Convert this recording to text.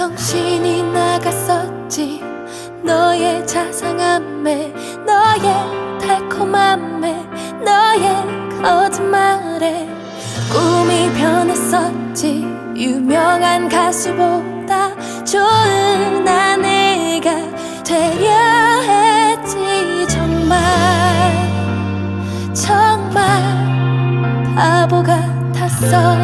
정신이 나갔었지. 너의 자상함에 너의 달콤함에 너의 거짓말에 꿈이 변했었지. 유명한 가수보다 좋은 아내가 되려 했지. 정말 정말 바보 같았어.